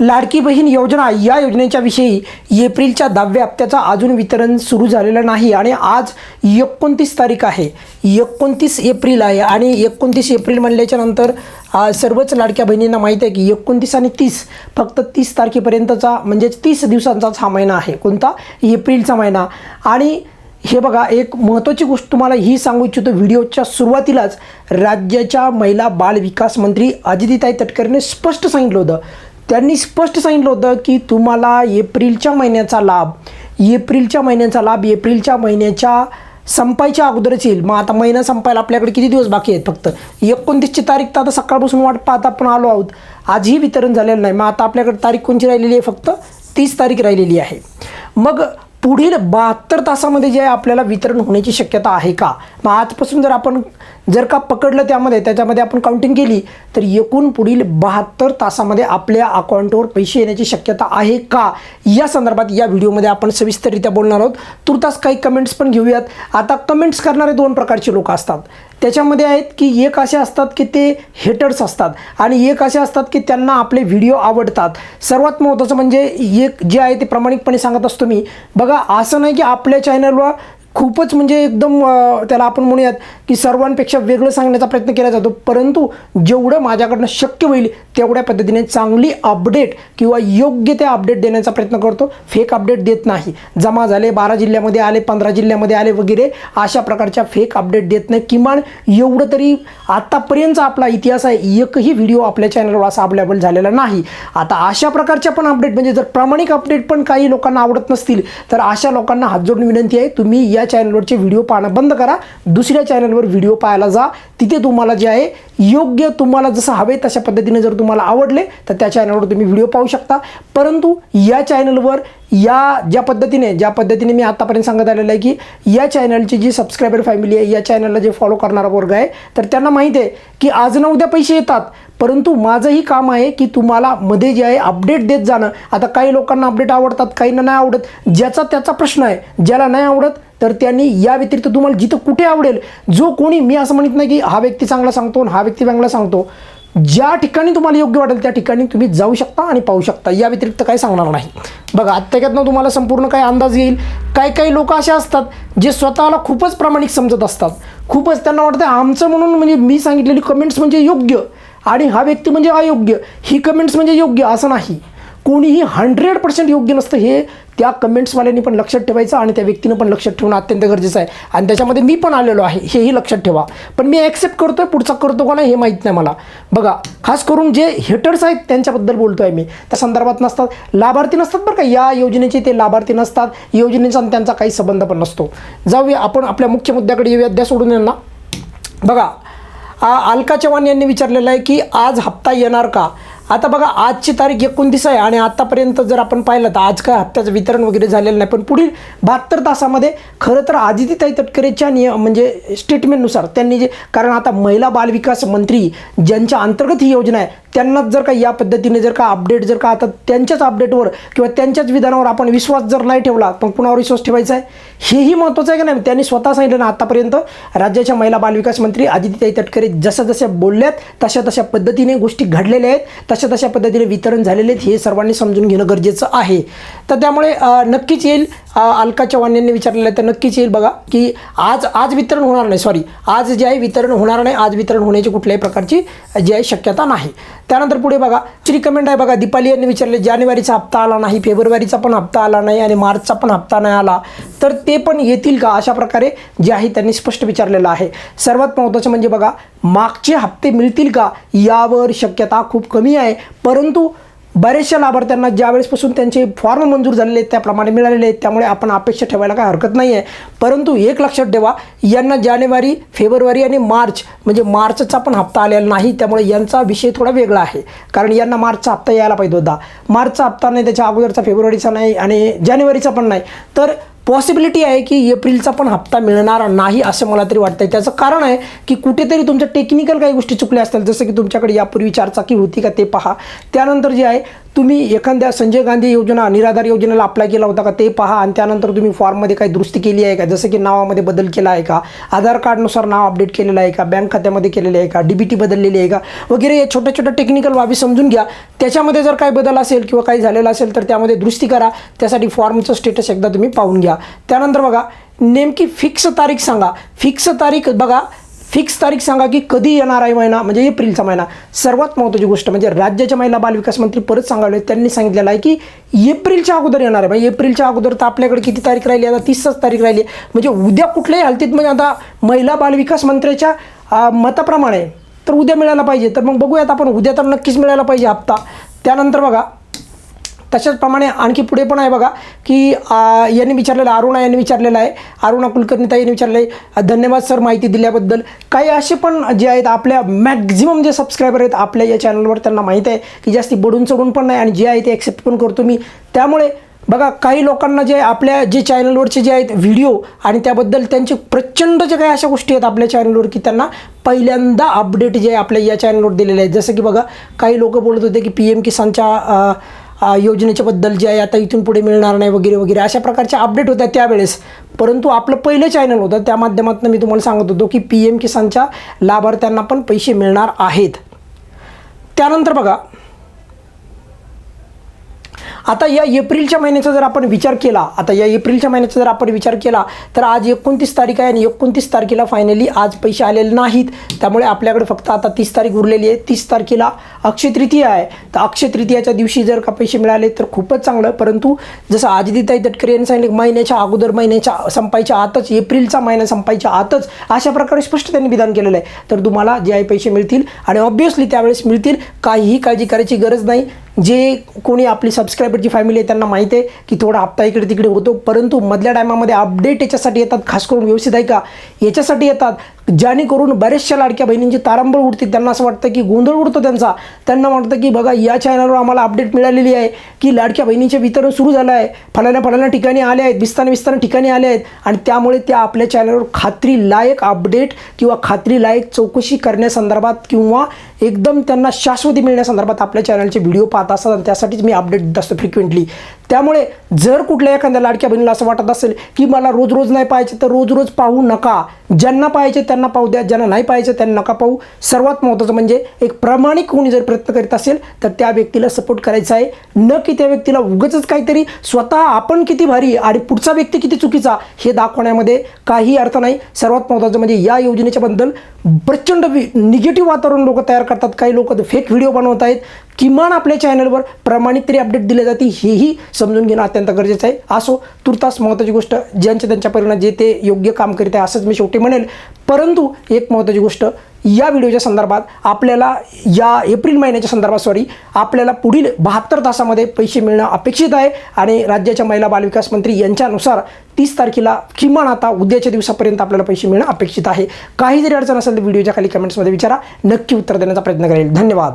लाडकी बहीण योजना या योजनेच्या विषयी एप्रिलच्या दहाव्या हप्त्याचा अजून वितरण सुरू झालेलं नाही आणि आज एकोणतीस तारीख आहे. एकोणतीस एप्रिल आहे आणि एकोणतीस एप्रिल म्हणल्याच्या नंतर सर्वच लाडक्या बहिणींना माहीत आहे की एकोणतीस आणि तीस फक्त तीस तारखेपर्यंतचा म्हणजेच तीस दिवसांचाच हा महिना आहे. कोणता? एप्रिलचा महिना. आणि हे बघा एक महत्त्वाची गोष्ट तुम्हाला ही सांगू इच्छितो व्हिडिओच्या सुरुवातीलाच राज्याच्या महिला बाल विकास मंत्री अजितीताई तटकरेने स्पष्ट सांगितलं होतं. त्यांनी स्पष्ट सांगितलं होतं की तुम्हाला एप्रिलच्या महिन्याचा लाभ एप्रिलच्या महिन्याचा लाभ एप्रिलच्या महिन्याच्या संपायच्या अगोदरच येईल. मग आता महिना संपायला आपल्याकडे किती दिवस बाकी आहेत फक्त? एकोणतीसची तारीख तर आता सकाळपासून वाट पाहत आपण आलो आहोत. आजही वितरण झालेलं नाही. मग आता आपल्याकडे तारीख कोणची राहिलेली आहे? फक्त तीस तारीख राहिलेली आहे. मग पुढील बहात्तर तासामध्ये जे आपल्याला वितरण होण्याची शक्यता आहे का? मग आजपासून जर आपण जर का पकडलं त्यामध्ये त्याच्यामध्ये आपण काउंटिंग केली तर एकूण पुढील बहात्तर तासामध्ये आपल्या अकाउंटवर पैसे येण्याची शक्यता आहे का? या संदर्भात या व्हिडिओमध्ये आपण सविस्तररित्या बोलणार आहोत. तुर्तास काही कमेंट्स पण घेऊयात. आता कमेंट्स करणारे दोन प्रकारचे लोक असतात. त्याच्यामध्ये आहेत की एक असे असतात की ते हेटर्स असतात आणि एक असे असतात की त्यांना आपले व्हिडिओ आवडतात. सर्वात महत्त्वाचं म्हणजे एक जे आहे ते प्रामाणिकपणे सांगत असतो मी. बघा असं नाही की आपल्या चॅनलवर खूपच म्हणजे एकदम त्याला आपण म्हणूयात की सर्वांपेक्षा वेगळं सांगण्याचा प्रयत्न केला जातो. परंतु जेवढं माझ्याकडनं शक्य होईल तेवढ्या पद्धतीने चांगली अपडेट किंवा योग्य ते अपडेट देण्याचा प्रयत्न करतो. फेक अपडेट देत नाही. जमा झाले बारा जिल्ह्यामध्ये आले पंधरा जिल्ह्यामध्ये आले वगैरे अशा प्रकारच्या फेक अपडेट देत नाही. किमान एवढं तरी आत्तापर्यंतचा आपला इतिहास आहे एकही व्हिडिओ आपल्या चॅनलवर असा अवेलेबल झालेला नाही. आता अशा प्रकारच्या पण अपडेट म्हणजे जर प्रामाणिक अपडेट पण काही लोकांना आवडत नसतील तर अशा लोकांना हात जोडून विनंती आहे तुम्ही या चॅनलवरचे व्हिडिओ पाहणं बंद करा. दुसऱ्या चॅनलवर व्हिडिओ पाहायला जा. तिथे तुम्हाला जे आहे योग्य तुम्हाला जसं हवे तशा पद्धतीने जर तुम्हाला आवडले तर त्या चॅनलवर तुम्ही व्हिडिओ पाहू शकता. परंतु या चॅनलवर या ज्या पद्धतीने ज्या पद्धतीने मी आत्तापर्यंत सांगत आलेलं आहे की या चॅनलची जी सबस्क्रायबर फॅमिली आहे या चॅनलला जे फॉलो करणारा वर्ग आहे तर त्यांना माहीत आहे की आज ना उद्या पैसे येतात. परंतु माझंही काम आहे की तुम्हाला मध्ये जे आहे अपडेट देत जाणं. आता काही लोकांना अपडेट आवडतात काहींना नाही आवडत. ज्याचा त्याचा प्रश्न आहे ज्याला नाही आवडत तर त्यांनी या व्यतिरिक्त तुम्हाला जिथं कुठे आवडेल जो कोणी मी असं म्हणत नाही की हा व्यक्ती चांगला सांगतो आणि हा व्यक्ती चांगला सांगतो ज्या ठिकाणी तुम्हाला योग्य वाटेल त्या ठिकाणी तुम्ही जाऊ शकता आणि पाहू शकता. या व्यतिरिक्त काही सांगणार नाही. बघा आत्ताच्यातनं तुम्हाला संपूर्ण काय अंदाज येईल. काही काही लोक असे असतात जे स्वतःला खूपच प्रामाणिक समजत असतात. खूपच त्यांना वाटतं आमचं म्हणून म्हणजे मी सांगितलेली कमेंट्स म्हणजे योग्य आणि हा व्यक्ती म्हणजे अयोग्य. ही कमेंट्स म्हणजे योग्य असं नाही. कोणीही हंड्रेड पर्सेंट योग्य नसतं हे त्या कमेंट्सवाल्यांनी पण लक्षात ठेवायचं आणि त्या व्यक्तीनं पण लक्षात ठेवणं अत्यंत गरजेचं आहे. आणि त्याच्यामध्ये मी पण आलेलो आहे हेही लक्षात ठेवा. पण मी ॲक्सेप्ट करतो आहे पुढचा करतो का नाही हे माहीत नाही मला. बघा खास करून जे हेटर्स आहेत त्यांच्याबद्दल बोलतो आहे मी. त्या संदर्भात नसतात. लाभार्थी नसतात बरं का. या योजनेचे ते लाभार्थी नसतात. योजनेचा आणि त्यांचा काही संबंध पण नसतो. जाऊया आपण आपल्या मुख्य मुद्द्याकडे येऊया. द्या सोडून यांना बघा अलका चव्हाण यांनी विचारलेलं आहे की आज हप्ता येणार का? आता बघा आजची तारीख एकोणतीस आहे आणि आतापर्यंत जर आपण पाहिलं तर आज काय हप्त्याचं वितरण वगैरे झालेलं नाही पण पुढील बहात्तर तासामध्ये खरं तर आदितीताई तटकरेच्या निय म्हणजे स्टेटमेंटनुसार त्यांनी जे कारण आता महिला बालविकास मंत्री ज्यांच्या अंतर्गत ही योजना आहे त्यांनाच जर का या पद्धतीने जर का अपडेट जर का आता त्यांच्याच अपडेटवर किंवा त्यांच्याच विधानावर आपण विश्वास जर नाही ठेवला पण कुणावर विश्वास ठेवायचा आहे? हेही महत्त्वाचं आहे का नाही? त्यांनी स्वतः सांगितलं ना आतापर्यंत राज्याच्या महिला बालविकास मंत्री आदित्यताई तटकरे जशा जशा बोलल्यात तशा तशा पद्धतीने गोष्टी घडलेल्या आहेत तशा तशा पद्धतीने वितरण झालेले आहेत हे सर्वांनी समजून घेणं गरजेचं आहे. तर त्यामुळे नक्कीच येईल. अलका चव्हाण यांनी विचारलेलं आहे तर नक्कीच येईल बघा की आज आज वितरण होणार नाही सॉरी आज जे आहे वितरण होणार नाही आज वितरण होण्याची कुठल्याही प्रकारची जी आहे शक्यता नाही. त्यानंतर पुढे बघा श्री कमेंट आहे बघा दीपाली यांनी विचारले जानेवारीचा हप्ता आला नाही फेब्रुवारीचा पण हप्ता आला नाही आणि मार्चचा पण हप्ता नाही आला तर ते पण येतील का? अशा प्रकारे जे आहे त्यांनी स्पष्ट विचारलेलं आहे. सर्वात महत्त्वाचं म्हणजे बघा मागचे हप्ते मिळतील का? यावर शक्यता खूप कमी आहे परंतु बऱ्याचशा लाभार्थ्यांना ज्यावेळेसपासून त्यांचे फॉर्म मंजूर झालेले आहेत त्याप्रमाणे मिळालेले आहेत त्यामुळे आपण अपेक्षा ठेवायला काय हरकत नाही आहे. परंतु एक लक्षात ठेवा यांना जानेवारी फेब्रुवारी आणि मार्च म्हणजे मार्चचा पण हप्ता आलेला नाही त्यामुळे यांचा विषय थोडा वेगळा आहे. कारण यांना मार्चचा हप्ता यायला पाहिजे होता. मार्चचा हप्ता नाही त्याच्या अगोदरचा फेब्रुवारीचा नाही आणि जानेवारीचा पण नाही. तर पॉसिबिलिटी आहे की एप्रिलचा पण हप्ता मिळणार नाही असं मला तरी वाटतं त्याचं कारण आहे की कुठेतरी तुमच्या टेक्निकल काही गोष्टी चुकल्या असतील. जसं की तुमच्याकडे यापूर्वी चारचाकी होती का ते पहा. त्यानंतर जे आहे तुम्ही एखाद्या संजय गांधी योजना निराधार योजनेला अप्लाय केला होता का? ते पहा आणि त्यानंतर तुम्ही फॉर्ममध्ये काही दुरुस्ती केली आहे का? जसं की नावामध्ये बदल केला आहे का? आधार कार्डनुसार नाव अपडेट केलेलं आहे का? बँक खात्यामध्ये केलेलं आहे का? डी बी टी बदललेली आहे का? वगैरे या छोट्या छोट्या टेक्निकल बाबी समजून घ्या. त्याच्यामध्ये जर काही बदल असेल किंवा काही झालेलं असेल तर त्यामध्ये दुरुस्ती करा. त्यासाठी फॉर्मचं स्टेटस एकदा तुम्ही पाहून घ्या. त्यानंतर बघा नेमकी फिक्स तारीख सांगा. फिक्स तारीख बघा फिक्स तारीख सांगा की कधी येणार आहे महिना? म्हणजे एप्रिलचा महिना. सर्वात महत्त्वाची गोष्ट म्हणजे राज्याच्या महिला बालविकास मंत्री परत सांगावले त्यांनी सांगितलेलं आहे की एप्रिलच्या अगोदर येणार आहे. म्हणजे एप्रिलच्या अगोदर तर आपल्याकडे किती तारीख राहिली? आता तीसच तारीख राहिली. आहे. म्हणजे उद्या कुठल्याही हलतीत म्हणजे आता महिला बालविकास मंत्र्याच्या मताप्रमाणे तर उद्या मिळायला पाहिजे. तर मग बघूयात आपण. उद्या तर नक्कीच मिळायला पाहिजे हप्ता. त्यानंतर बघा तशाचप्रमाणे आणखी पुढे पण आहे बघा की यांनी विचारलेलं अरुणा यांनी विचारलेलं आहे अरुणा कुलकर्णीता यांनी विचारलं आहे धन्यवाद सर माहिती दिल्याबद्दल. काही असे पण जे आहेत आपल्या मॅक्झिमम जे सबस्क्रायबर आहेत आपल्या या चॅनलवर त्यांना माहीत आहे की जास्ती बडून चढून पण नाही आणि जे आहे ते ॲक्सेप्ट पण करतो मी. त्यामुळे बघा काही लोकांना जे आपल्या जे चॅनलवरचे जे आहेत व्हिडिओ आणि त्याबद्दल त्यांचे प्रचंड जे काही अशा गोष्टी आहेत आपल्या चॅनलवर की त्यांना पहिल्यांदा अपडेट जे आहे आपल्या या चॅनलवर दिलेले आहेत. जसं की बघा काही लोक बोलत होते की पी एम किसानच्या योजनेच्याबद्दल योजनेच्या बद्दल जे आहे आता इथून पुढे मिळणार नाही वगैरे वगैरे अशा प्रकारच्या अपडेट होत्या त्यावेळेस. परंतु आपलं पहिलं चॅनल होतं त्या माध्यमातून मी तुम्हाला सांगत होतो की पी एम किसानच्या लाभार्थ्यांना पण पैसे मिळणार आहेत. त्यानंतर बघा आता या एप्रिलच्या महिन्याचा जर आपण विचार केला आता या एप्रिलच्या महिन्याचा जर आपण विचार केला तर आज एकोणतीस तारीख आहे आणि एकोणतीस तारखेला फायनली आज पैसे आलेले नाहीत. त्यामुळे आपल्याकडे फक्त आता तीस तारीख उरलेली आहे. तीस तारखेला अक्षय तृतीया आहे. तर अक्षय तृतीयाच्या दिवशी जर का पैसे मिळाले तर खूपच चांगलं. परंतु जसं आदिताई तटकरे यांनी सांगितलं महिन्याच्या अगोदर महिन्याच्या संपायच्या आतच एप्रिलचा महिना संपायच्या आतच अशा प्रकारे स्पष्ट त्यांनी विधान केलेलं आहे. तर तुम्हाला जे आहे पैसे मिळतील आणि ऑब्वियसली त्यावेळेस मिळतील काहीही काळजी करायची गरज नाही. जे कोणी आपली सबस्क्रायबरची फॅमिली आहे त्यांना माहिती आहे की थोडा हप्ता इकडे तिकडे होतो. परंतु मधल्या टायमामध्ये अपडेट याच्यासाठी येतात खास करून व्यवस्थित आहे का? याच्यासाठी येतात. जेणेकरून बऱ्याचशा लाडक्या बहिणींची तारांबळ उडते. त्यांना असं वाटतं की गोंधळ उडतो त्यांचा. त्यांना वाटतं की बघा या चॅनलवर आम्हाला अपडेट मिळालेली आहे की लाडक्या बहिणीचे वितरण सुरू झालं आहे. फलाण्या फलाण्या ठिकाणी आले आहेत विस्तार विस्तार ठिकाणी आले आहेत आणि त्यामुळे त्या आपल्या चॅनलवर खात्री लायक अपडेट किंवा खात्री लायक चौकशी करण्यासंदर्भात किंवा एकदम त्यांना शाश्वती मिळण्यासंदर्भात आपल्या चॅनलचे व्हिडिओ पाहत असतात आणि त्यासाठीच मी अपडेट देत असतो फ्रिक्वेंटली त्यामुळे जर कुठल्या एखाद्या लाडक्या बहिणीला असं वाटत असेल की मला रोज रोज नाही पाहिजे तर रोज रोज पाहू नका. ज्यांना पाहायचे त्यांना पाहू द्या. ज्यांना नाही पाहायचं त्यांना नका पाहू. सर्वात महत्त्वाचं म्हणजे एक प्रामाणिक कोणी जर प्रयत्न करीत असेल तर त्या व्यक्तीला सपोर्ट करायचा आहे. न की त्या व्यक्तीला उगच काहीतरी स्वतः आपण किती भारी आणि पुढचा व्यक्ती किती चुकीचा हे दाखवण्यामध्ये काही अर्थ नाही. सर्वात महत्त्वाचं म्हणजे या योजनेच्या बद्दल प्रचंड निगेटिव्ह वातावरण लोक तयार करतात. काही लोक फेक व्हिडिओ बनवत आहेत. किमान आपल्या चॅनलवर प्रमाणित तरी अपडेट दिले जाते हेही समजून घेणं अत्यंत गरजेचं आहे. असो तुर्तास महत्त्वाची गोष्ट ज्यांच्या त्यांच्या परिणाम जे ते योग्य काम करीत आहे असंच मी शेवटी म्हणेल. परंतु एक महत्त्वाची गोष्ट या व्हिडिओच्या संदर्भात आपल्याला या एप्रिल महिन्याच्या संदर्भात सॉरी आपल्याला पुढील बहात्तर तासामध्ये पैसे मिळणं अपेक्षित आहे. आणि राज्याच्या महिला बालविकास मंत्री यांच्यानुसार तीस तारखेला किमान आता उद्याच्या दिवसापर्यंत आपल्याला पैसे मिळणं अपेक्षित आहे. काही जरी अडचण असेल तर व्हिडिओच्या खाली कमेंट्समध्ये विचारा. नक्की उत्तर देण्याचा प्रयत्न करेल. धन्यवाद.